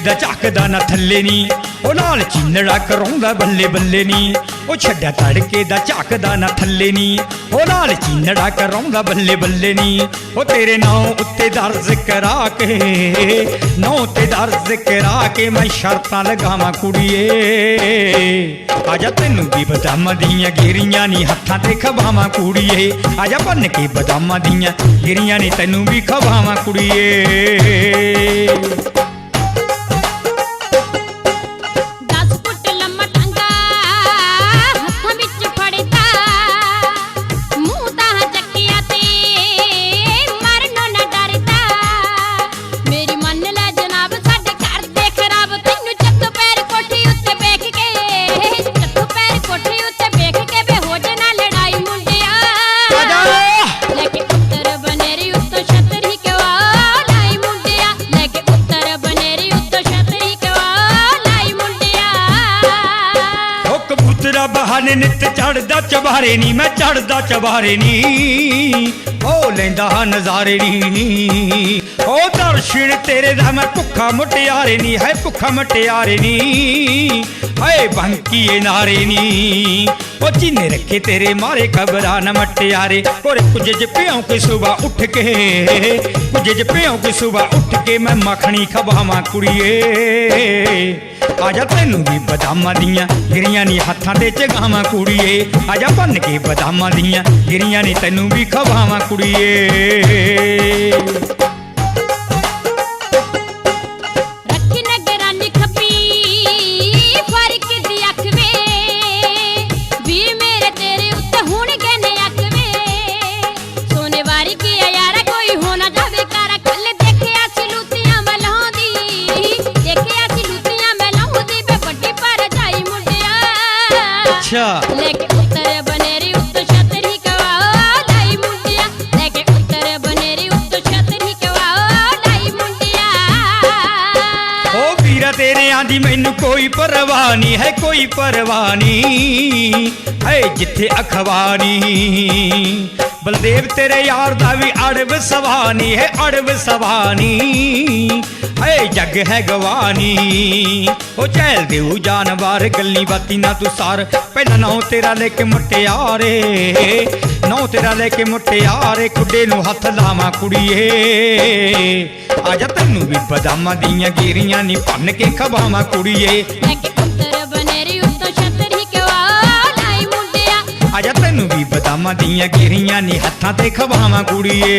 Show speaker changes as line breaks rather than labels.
ਦਾ ਝੱਕਦਾ ਨਾ ਥੱਲੇ ਨੀ। ਉਹ ਨਾਲ ਚੀਨੜਾ ਕਰਾਉਂਦਾ ਬੱਲੇ ਬੱਲੇ ਨੀ। ਉਹ ਛੱਡਿਆ ਤੜਕੇ ਦਾ ਝਾਕਦਾ ਨਾ ਥੱਲੇ ਨੀ। ਉਹ ਨਾਲ ਚੀਨੜਾ ਕਰਾਉਂਦਾ ਬੱਲੇ ਬੱਲੇ ਨੀ। ਉਹ ਤੇਰੇ ਨਾਂ ਉੱਤੇ ਦਰਜ ਕਰਾ ਕੇ, ਨਾਂ ਤੇ ਦਰਜ ਕਰਾ ਕੇ ਮੈਂ ਸ਼ਰਤਾਂ ਲਗਾਵਾਂ ਕੁੜੀਏ। ਆਜਾ ਤੈਨੂੰ ਵੀ ਬਦਾਮਾਂ ਦੀਆਂ ਗਿਰੀਆਂ ਨੀ ਹੱਥਾਂ ਤੇ ਖਵਾਵਾਂ ਕੁੜੀਏ। ਆਜਾ ਬੰਨ ਕੇ ਬਦਾਮਾਂ ਦੀਆਂ ਗਿਰੀਆਂ ਨੀ ਤੈਨੂੰ ਵੀ ਖਵਾਵਾਂ ਕੁੜੀਏ। ਕਬੂਤਰਾ ਨਿੱਤ ਚੜਦਾ ਚਬਾਰੇ ਨੀ, ਮੈਂ ਚੜਦਾ ਚਬਾਰੇ ਨੀ। ਉਹ ਲੈਂਦਾ ਨਜ਼ਾਰੇ ਨੀ। ਉਹ ਦਰਸ਼ਨ ਤੇਰੇ ਦਾ, ਮੈਂ ਭੁੱਖਾ ਮਟਿਆਰੇ ਨੀ ਹੈ ਭੁੱਖਾ ਮੁਟਿਆਰੇ ਨੀ। ਹਾਏ ਬੰਕੀਏ ਨਾਰੇ ਨੀ। ਉਹ ਚੀਨੇ ਰੱਖੇ ਤੇਰੇ ਮਾਰੇ ਖਬਰਾਂ ਨਾ ਮਟਿਆਰੇ। ਔਰ ਕੁਝ ਜ ਪਿਉਂ ਕੇ ਸੁਬਾ ਉੱਠ ਕੇ, ਕੁਝ ਜ ਪਿਉਂ ਕੇ ਸੁਬਾ ਉੱਠ ਕੇ ਮੈਂ ਮੱਖਣੀ ਖਵਾਵਾਂ ਕੁੜੀਏ। ਆਜਾ ਤੈਨੂੰ ਵੀ ਬਦਾਮਾਂ ਦੀਆਂ, ਗਿਰੀਆਂ ਨੀ ਹੱਥਾਂ ਤੇ ਚਗਾਵਾਂ ਕੁੜੀਏ। ਆਜਾ ਭੰਨ ਕੇ ਬਦਾਮਾਂ ਦੀਆਂ, ਗਿਰੀਆਂ ਨੀ ਤੈਨੂੰ ਵੀ ਖਵਾਵਾਂ ਕੁੜੀਏ। ਅੱਛਾ।
ਲੈ ਕੇ ਉੱਤਰ ਬਨੇਰੀ ਉੱਤੋਂ ਛਤਰੀ ਕਵਾ ਲਾਈ ਮੁੰਡਿਆ। ਲੈ ਕੇ ਉੱਤਰ ਬਨੇਰੀ ਉੱਤੋਂ ਛਤਰੀ ਕਵਾ ਲਾਈ ਮੁੰਡਿਆ।
ਓ ਵੀਰਾ ਤੇਰੇ ਆਂਦੀ ਮੈਨੂੰ ਕੋਈ ਪਰਵਾਹ ਨਹੀਂ ਹੈ ਕੋਈ ਪਰਵਾਹ ਨਹੀਂ ਹੈ ਜਿੱਥੇ ਅਖਵਾਨੀ ਬਲਦੇਵ ਤੇਰੇ ਯਾਰ ਦਾ ਵੀ ਅੜਬ ਸਵਾਨੀ ਹੈ, ਅੜਬ ਸਵਾਨੀ। ਹੈ ਜੱਗ ਹੈ ਗਵਾਨੀ। ਉਹ ਚੈਲ ਦੇਉ ਜਾਨਵਾਰ, ਗੱਲੀ ਬਾਤੀ ਨਾ ਤੂੰ ਸਾਰ। ਪਹਿਲਾਂ ਨਾਉ ਤੇਰਾ ਲੈ ਕੇ ਮੁਟਿਆਰੇ ਨਾਉ ਤੇਰਾ ਲੈ ਕੇ ਮੁਟਿਆਰੇ ਕੁੱਡੇ ਨੂੰ ਹੱਥ ਲਾਵਾਂ ਕੁੜੀਏ। ਆਜਾ ਤੈਨੂੰ ਵੀ ਬਦਾਮਾਂ ਦੀਆਂ ਗੀਰੀਆਂ ਨਹੀਂ ਭੰਨ ਕੇ ਖਵਾਵਾਂ ਕੁੜੀਏ। ਤੈਨੂੰ ਵੀ ਬਦਾਮਾਂ ਦੀਆਂ ਗਿਰੀਆਂ ਨਹੀਂ ਹੱਥਾਂ ਤੇ ਖਵਾਵਾਂ ਕੁੜੀਏ।